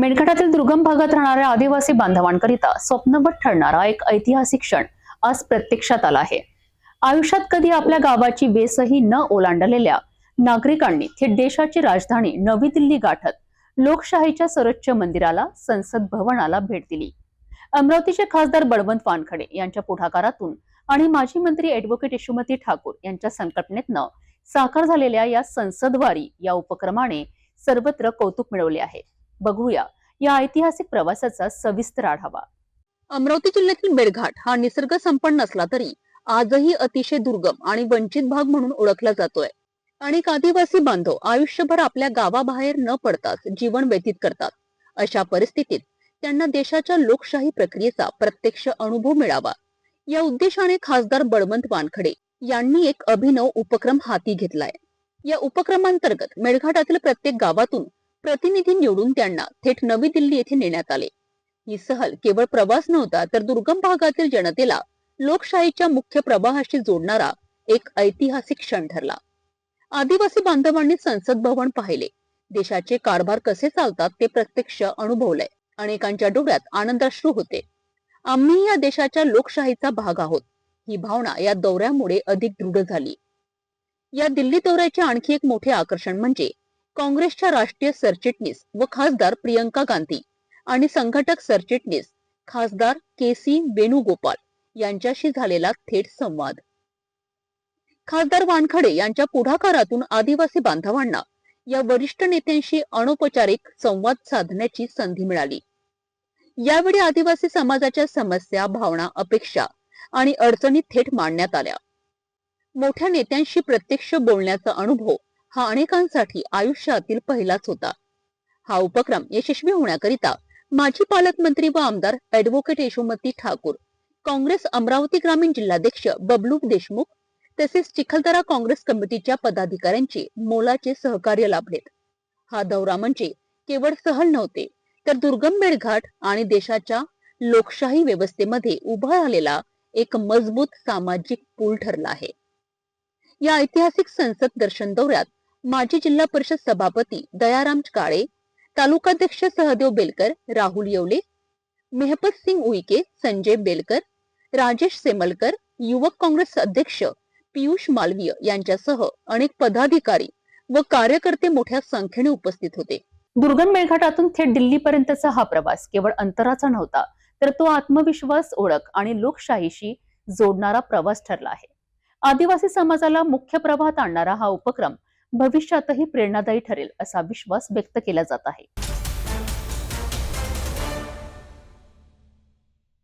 मेळघाटातील दुर्गम भागात राहणाऱ्या आदिवासी बांधवांकरिता स्वप्नवत ठरणारा एक ऐतिहासिक क्षण आज प्रत्यक्षात आला आहे. आयुष्यात कधी आपल्या गावाची बेसही न ओलांडलेल्या नागरिकांनी थेट देशाची राजधानी नवी दिल्ली गाठत लोकशाहीच्या सर्वोच्च मंदिराला संसद भवनाला भेट दिली. अमरावतीचे खासदार बळवंत वानखडे यांच्या पुढाकारातून आणि माजी मंत्री ऍडव्होकेट यशोमती ठाकूर यांच्या संकल्पनेतनं साकार झालेल्या या संसदवारी या उपक्रमाने सर्वत्र कौतुक मिळवले आहे. बघूया. या ऐतिहासिक प्रवासाचा सविस्तर आढावा. अमरावती जिल्ह्यातील मेळघाट हा निसर्ग संपन्न असला तरी आजही अतिशय दुर्गम आणि वंचित भाग म्हणून ओळखला जातोय. अनेक आदिवासी बांधव आयुष्यभर आपल्या गावाबाहेर न पडताच जीवन व्यतीत करतात. अशा परिस्थितीत त्यांना देशाच्या लोकशाही प्रक्रियेचा प्रत्यक्ष अनुभव मिळावा. या उद्देशाने खासदार बळवंत वानखडे यांनी एक अभिनव उपक्रम हाती घेतलाय. या उपक्रमांतर्गत मेळघाटातील प्रत्येक गावातून प्रतिनिधी निवडून त्यांना थेट नवी दिल्ली येथे नेण्यात आले. ही सहल केवळ प्रवास नव्हता तर दुर्गम भागातील जनतेला लोकशाहीच्या मुख्य प्रवाहाशी जोडणारा एक ऐतिहासिक क्षण ठरला. आदिवासी बांधवांनी संसद भवन पाहिले. देशाचे कारभार कसे चालतात ते प्रत्यक्ष अनुभवलंय. अनेकांच्या डोळ्यात आनंदाश्रू होते. आम्ही या देशाच्या लोकशाहीचा भाग आहोत. ही भावना या दौऱ्यामुळे अधिक दृढ झाली. या दिल्ली दौऱ्याचे आणखी एक मोठे आकर्षण म्हणजे काँग्रेसच्या राष्ट्रीय सरचिटणीस व खासदार प्रियंका गांधी आणि संघटक सरचिटणीस खासदार के सी वेणुगोपाल यांच्याशी झालेला थेट संवाद. खासदार वानखडे यांच्या पुढाकारातून आदिवासी बांधवांना या वरिष्ठ नेत्यांशी अनौपचारिक संवाद साधण्याची संधी मिळाली. यावेळी आदिवासी समाजाच्या समस्या भावना अपेक्षा आणि अडचणी थेट मांडण्यात आल्या. मोठ्या नेत्यांशी प्रत्यक्ष बोलण्याचा अनुभव हा अनेकांसाठी आयुष्यातील पहिलाच होता. हा उपक्रम यशस्वी होण्याकरिता माजी पालकमंत्री व आमदार ऍडव्होकेट यशोमती ठाकूर काँग्रेस अमरावती ग्रामीण जिल्हाध्यक्ष बबलू देशमुख तसेच चिखलदरा काँग्रेस कमिटीच्या पदाधिकाऱ्यांचे मोलाचे सहकार्य लाभलेत. हा दौरा म्हणजे केवळ सहल नव्हते तर दुर्गम मेळघाट आणि देशाच्या लोकशाही व्यवस्थेमध्ये उभा राहिलेला एक मजबूत सामाजिक पूल ठरला आहे. या ऐतिहासिक संसद दर्शन दौऱ्यात माजी जिल्हा परिषद सभापती दयाराम काळे तालुकाध्यक्ष सहदेव बेलकर राहुल येवले मेहपत सिंग उईके संजय बेलकर राजेश सेमलकर युवक काँग्रेस अध्यक्ष पियुष मालवीय यांच्यासह अनेक पदाधिकारी व कार्यकर्ते मोठ्या संख्येने उपस्थित होते. दुर्गम मेळघाटातून थेट दिल्लीपर्यंतचा हा प्रवास केवळ अंतराचा नव्हता तर तो आत्मविश्वास ओळख आणि लोकशाहीशी जोडणारा प्रवास ठरला आहे. आदिवासी समाजाला मुख्य प्रवाहात आणणारा हा उपक्रम भविष्यातही प्रेरणादायी ठरेल असा विश्वास व्यक्त केला जात आहे.